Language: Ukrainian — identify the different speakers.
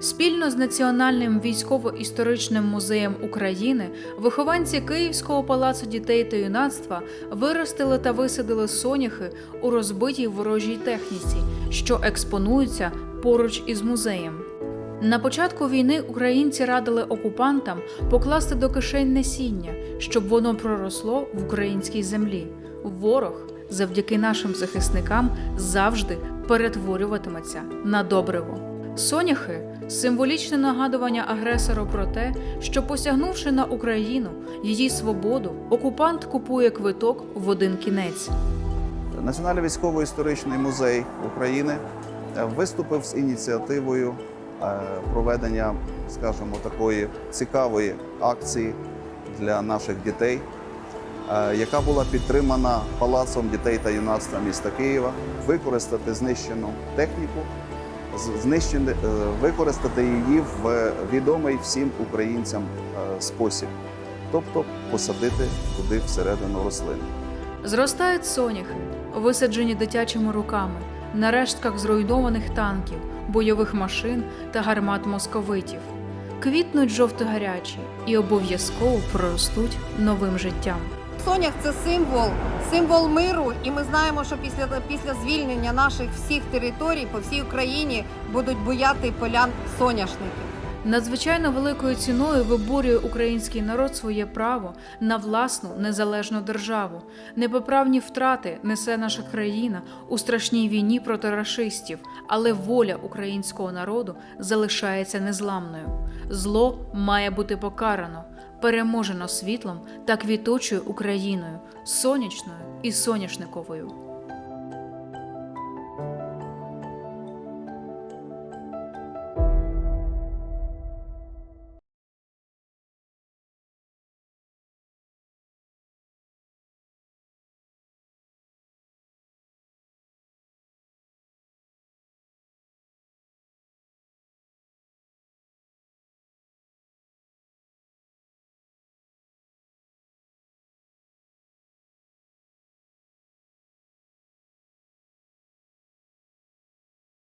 Speaker 1: Спільно з Національним військово-історичним музеєм України вихованці Київського палацу дітей та юнацтва виростили та висадили соняхи у розбитій ворожій техніці, що експонуються поруч із музеєм. На початку війни українці радили окупантам покласти до кишень насіння, щоб воно проросло в українській землі. Ворог, завдяки нашим захисникам, завжди перетворюватиметься на добриво. Соняхи символічне нагадування агресору про те, що посягнувши на Україну, її свободу, окупант купує квиток в один кінець.
Speaker 2: Національний військово-історичний музей України е, виступив з ініціативою е, проведення, скажімо, такої цікавої акції для наших дітей, е, яка була підтримана Палацом дітей та юнацтва міста Києва, використати знищену техніку, з- знищене- е, використати її в відомий всім українцям е, спосіб, тобто посадити туди всередину рослини.
Speaker 1: Зростають соняхи, висаджені дитячими руками, на рештках зруйнованих танків, бойових машин та гармат московитів. Квітнуть жовто-гарячі і обов'язково проростуть новим життям.
Speaker 3: Сонях це символ, символ миру, і ми знаємо, що після, після звільнення наших всіх територій по всій Україні будуть буяти полян соняшників.
Speaker 1: Надзвичайно великою ціною виборює український народ своє право на власну незалежну державу. Непоправні втрати несе наша країна у страшній війні проти рашистів, але воля українського народу залишається незламною. Зло має бути покарано, переможено світлом та квіточою Україною, сонячною і соняшниковою.